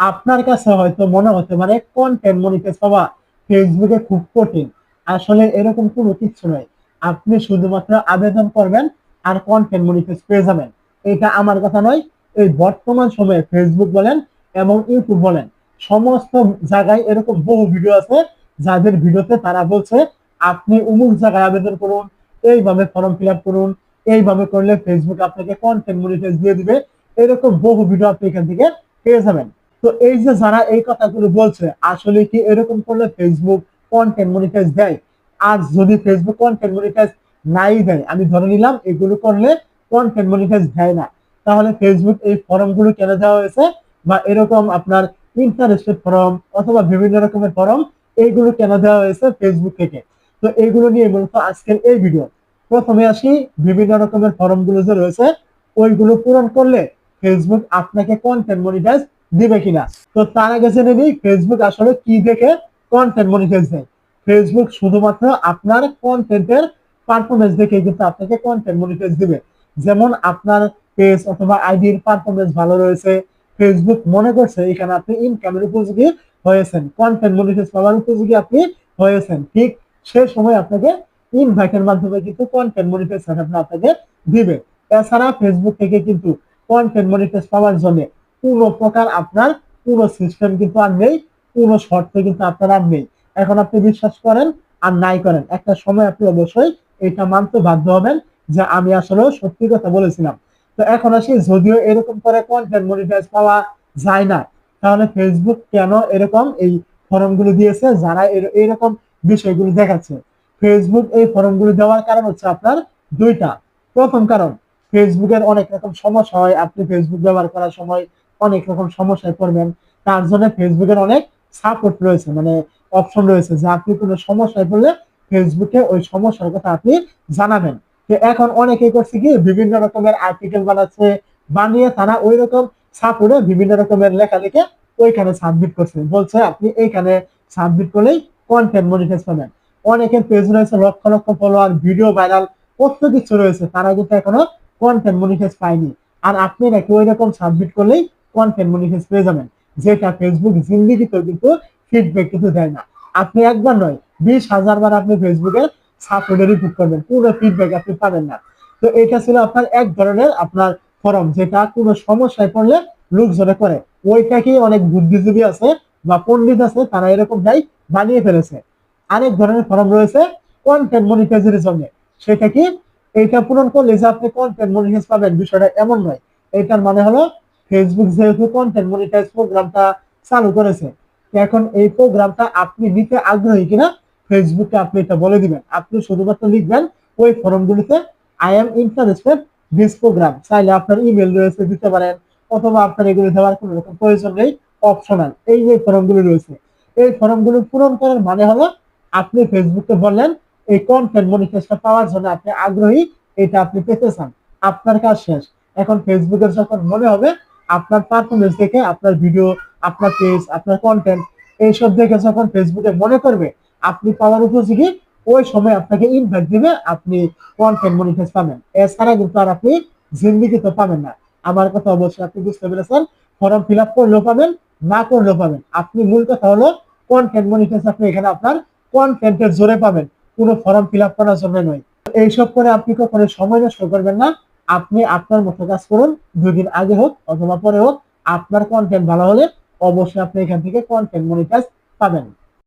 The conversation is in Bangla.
আপনার কাছে হয়তো মনে হতে পারে কন্টেন্ট মনিটাইজ পাওয়া ফেসবুকে খুব কঠিন। আসলে এরকম কোনো কিছু নয়। আপনি শুধুমাত্র আবেদন করবেন আর কন্টেন্ট মনিটাইজ পেয়ে যাবেন। এটা আমার কথা নয়, এই বর্তমান সময়ে ফেসবুক বলেন এবং ইউটিউব বলেন, সমস্ত জায়গায় এরকম বহু ভিডিও আছে যাদের ভিডিওতে তারা বলছে, আপনি উমুক জায়গায় আবেদন করুন, এইভাবে ফর্ম ফিল করুন, এইভাবে করলে ফেসবুক আপনাকে কন্টেন্ট মনিটাইজ দিয়ে দিবে। এরকম বহু ভিডিও আপনি এখান থেকে পেয়ে যাবেন। তো এই যে যারা এই কথাগুলো বলছে, আসলে কি এরকম করলে ফেসবুক কন্টেন্ট মনিটাইজ দেয়? আর যদি ফেসবুক কন্টেন্ট মনিটাইজ নাই দেয়, আমি ধরে নিলাম এগুলো করলে কন্টেন্ট মনিটাইজ দেয় না। তাহলে ফেসবুক এই ফর্মগুলো কেন দেওয়া হয়েছে? বা এরকম আপনার ইন্টারেস্টেড ফর্ম অথবা বিভিন্ন রকমের ফর্ম এইগুলো কেন দেওয়া হয়েছে ফেসবুক থেকে? তো এইগুলো নিয়ে মূলত আজকের এই ভিডিও প্রথমে আসি, বিভিন্ন রকমের ফর্মগুলো যে রয়েছে, ওইগুলো পূরণ করলে ফেসবুক আপনাকে কন্টেন্ট মনিটাইজ দিবে কিনা? তো তার আগে জেনে নিই ফেসবুক আসলে কি দেখে কন্টেন্ট মনিটাইজ দেয় ফেসবুক শুধুমাত্র আপনার কন্টেন্টের পারফরমেন্স দেখে কিন্তু আপনাকে কন্টেন্ট মনিটাইজ দিবে। যেমন আপনার পেজ অথবা আইডির পারফরমেন্স ভালো রয়েছে ফেসবুক মনে করছে এখানে আপনি ইনকামের উপযোগী হয়েছেন কন্টেন্ট মনিটাইজ পাওয়ার উপযোগী আপনি হয়েছেন। ঠিক সে সময় আপনাকে ইনভাইটের মাধ্যমে কিন্তু কন্টেন্ট মনিটাইজ আপনাকে দিবে। এছাড়া ফেসবুক থেকে কিন্তু কন্টেন্ট মনিটাইজ পাওয়ার জন্য কোনো প্রকার আপনার কোনো সিস্টেম কিন্তু আর নেই, কোনো শর্ত কিন্তু আপনার আর নেই। এখন আপনি বিশ্বাস করেন আর নাই করেন। একটা সময় আপনি অবশ্যই এটা মানতে বাধ্য হবেন যে আমি আসলে সত্যি কথা বলেছিলাম। তো এখন আসি, যদিও এরকম করে কন্টেন্ট মনিটাইজ পাওয়া যায় না, তাহলে ফেসবুক কেন এরকম এই ফর্মগুলো দিয়েছে? যারা এর- এরকম বিষয়গুলো দেখাচ্ছে। ফেসবুক এই ফর্মগুলো দেওয়ার কারণ হচ্ছে আপনার দুইটা। প্রথম কারণ ফেসবুকের অনেক রকম সমস্যা হয়। আপনি ফেসবুক ব্যবহার করার সময় অনেক রকম সমস্যায় পড়বেন। তার জন্য ফেসবুকের অনেক সাপোর্ট রয়েছে মানে অপশন রয়েছে যে আপনি কোনো সমস্যায় পড়লে ফেসবুকে ওই সমস্যার কথা আপনি জানাবেন। তো এখন অনেকেই করছে কি, বিভিন্ন রকমের আর্টিকেল বানাচ্ছে, বানিয়ে তারা ওই রকম সাপোর্টে বিভিন্ন রকমের লেখা লিখে ওইখানে সাবমিট করছে। বলছে আপনি এইখানে সাবমিট করলেই কন্টেন্ট মনিটাইজ পাবেন। অনেকের পেজ রয়েছে lakh lakh follower video viral কত কিছু রয়েছে, তারা কিন্তু এখনও কন্টেন্ট মনিটাইজ পায়নি। আর আপনি নাকি ওই রকম সাবমিট করলেই কন্টেন্ট মনিটাইজ পেয়ে যাবেন। যেটা ফেসবুক জিন্দিগিতেও কিন্তু ফিডব্যাক কিন্তু দেয় না। আপনি একবার নয়, বিশ আপনি সাপোর্টে রিপোর্ট করবেন ফিডব্যাক আপনি পাবেন না। তো এটা ছিল আপনার এক ধরনের আপনার ফরম যেটা কোনো সমস্যায় পড়লে লোকজনে করে। ওইটাকেই অনেক বুদ্ধিজীবী আছে বা পণ্ডিত আছে, তারা এরকম নাই বানিয়ে ফেলেছে। আরেক ধরনের ফর্ম রয়েছে কন্টেন্ট মনিটাইজের জন্য সেটা কি? এইটা পূরণ করলে যে আপনি কন্টেন্ট মনিটাইজ পাবেন, বিষয়টা এমন নয়। এটার মানে হলো ফেসবুক যেহেতু কন্টেন্ট মনিটাইজ প্রোগ্রামটা চালু করেছে এখন এই প্রোগ্রামটা আপনি নিতে আগ্রহী কিনা ফেসবুকে আপনি এটা বলে দিবেন। আপনি শুধুমাত্র লিখবেন ওই ফর্মগুলিতে I M interested this program চাইলে আপনার ইমেল রয়েছে, দিতে পারেন, অথবা আপনার এগুলো দেওয়ার কোনো রকম প্রয়োজন নেই অপশনাল এই যে ফর্মগুলো রয়েছে, এই ফর্মগুলো পূরণ করার মানে হলো, আপনি ফেসবুকে বললেন, এই কন্টেন্ট মনিটাইজটা পাওয়ার জন্য আপনি আগ্রহী, এটা আপনি পেতে চান। আপনার কাজ শেষ। এখন ফেসবুকের যখন মনে হবে আপনার পারফরমেন্স দেখে আপনার ভিডিও আপনার পেজ আপনার কন্টেন্ট এইসব দেখে যখন ফেসবুকে মনে করবে, আপনি পাওয়ার উপযোগী, ওই সময় আপনাকে ইনভাইট দিবে, আপনি কন্টেন্ট মনিটাইজ পাবেন। এছাড়া কিন্তু আর আপনি জিন্দিগিতে পাবেন না। আমার কথা অবশ্যই আপনি বুঝতে পেরেছেন ফর্ম ফিল আপ করলেও পাবেন, না করলেও পাবেন। আপনি মূল কথা হলো কন্টেন্ট মনিটাইজ আপনি এখানে আপনার কন্টেন্টের জোরে পাবেন। কোনো ফর্ম ফিল আপ করার জন্য নয়। এইসব করে আপনি কখনো সময় নষ্ট করবেন না। আপনি আপনার মতো কাজ করুন দুই দিন আগে হোক অথবা পরে হোক, আপনার কন্টেন্ট ভালো হলে অবশ্যই আপনি এখান থেকে কন্টেন্ট মনিটাইজ পাবেন।